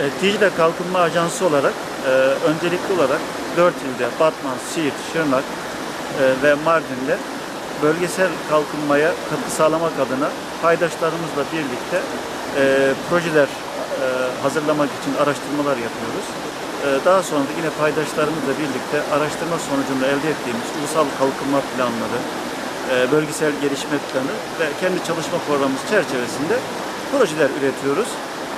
E, Dicle Kalkınma Ajansı olarak e, öncelikli olarak 4 ilde Batman, Siirt, Şırnak e, ve Mardin'de bölgesel kalkınmaya katkı sağlamak adına paydaşlarımızla birlikte e, projeler e, hazırlamak için araştırmalar yapıyoruz. E, daha sonra da yine paydaşlarımızla birlikte araştırma sonucunda elde ettiğimiz ulusal kalkınma planları, e, bölgesel gelişme planı ve kendi çalışma programımız çerçevesinde projeler üretiyoruz.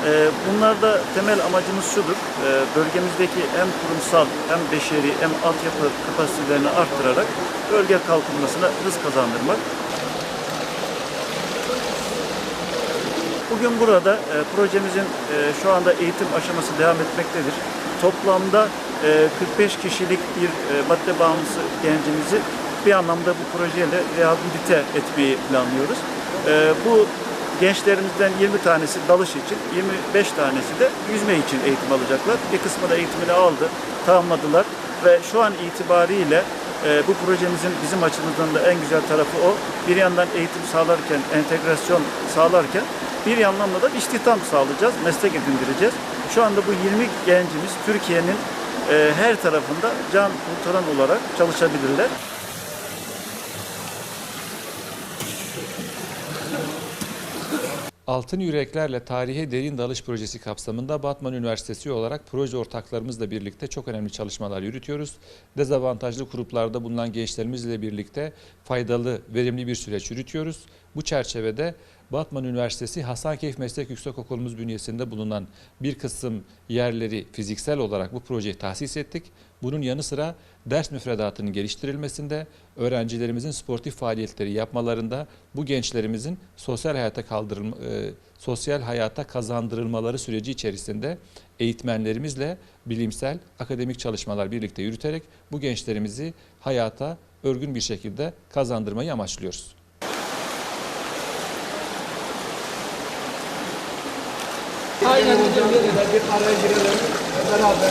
E, Bunlarda temel amacımız şudur, e, bölgemizdeki hem kurumsal hem beşeri hem altyapı kapasitelerini arttırarak bölge kalkınmasına hız kazandırmak. Bugün burada e, projemizin e, şu anda eğitim aşaması devam etmektedir. Toplamda e, 45 kişilik bir e, madde bağımlısı gencimizi bir anlamda bu projeyle rehabilite etmeyi planlıyoruz. E, bu gençlerimizden 20 tanesi dalış için, 25 tanesi de yüzme için eğitim alacaklar. Bir kısmı da eğitimini aldı, tamamladılar ve şu an itibariyle e, bu projemizin bizim açımızdan da en güzel tarafı o. Bir yandan eğitim sağlarken, entegrasyon sağlarken bir yandan da istihdam sağlayacağız, meslek edindireceğiz. Şu anda bu 20 gencimiz Türkiye'nin e, her tarafında can kurtaran olarak çalışabilirler. Altın Yüreklerle Tarihe Derin Dalış Projesi kapsamında Batman Üniversitesi olarak proje ortaklarımızla birlikte çok önemli çalışmalar yürütüyoruz. Dezavantajlı gruplarda bulunan gençlerimizle birlikte faydalı, verimli bir süreç yürütüyoruz. Bu çerçevede Batman Üniversitesi Hasankeyf Meslek Yüksekokulumuz bünyesinde bulunan bir kısım yerleri fiziksel olarak bu projeyi tahsis ettik. Bunun yanı sıra ders müfredatının geliştirilmesinde, öğrencilerimizin sportif faaliyetleri yapmalarında, bu gençlerimizin sosyal hayata kaldırılma, e, sosyal hayata kazandırılmaları süreci içerisinde eğitmenlerimizle bilimsel, akademik çalışmalar birlikte yürüterek bu gençlerimizi hayata örgün bir şekilde kazandırmayı amaçlıyoruz. Aynen hocam. Bir araya girelim beraber.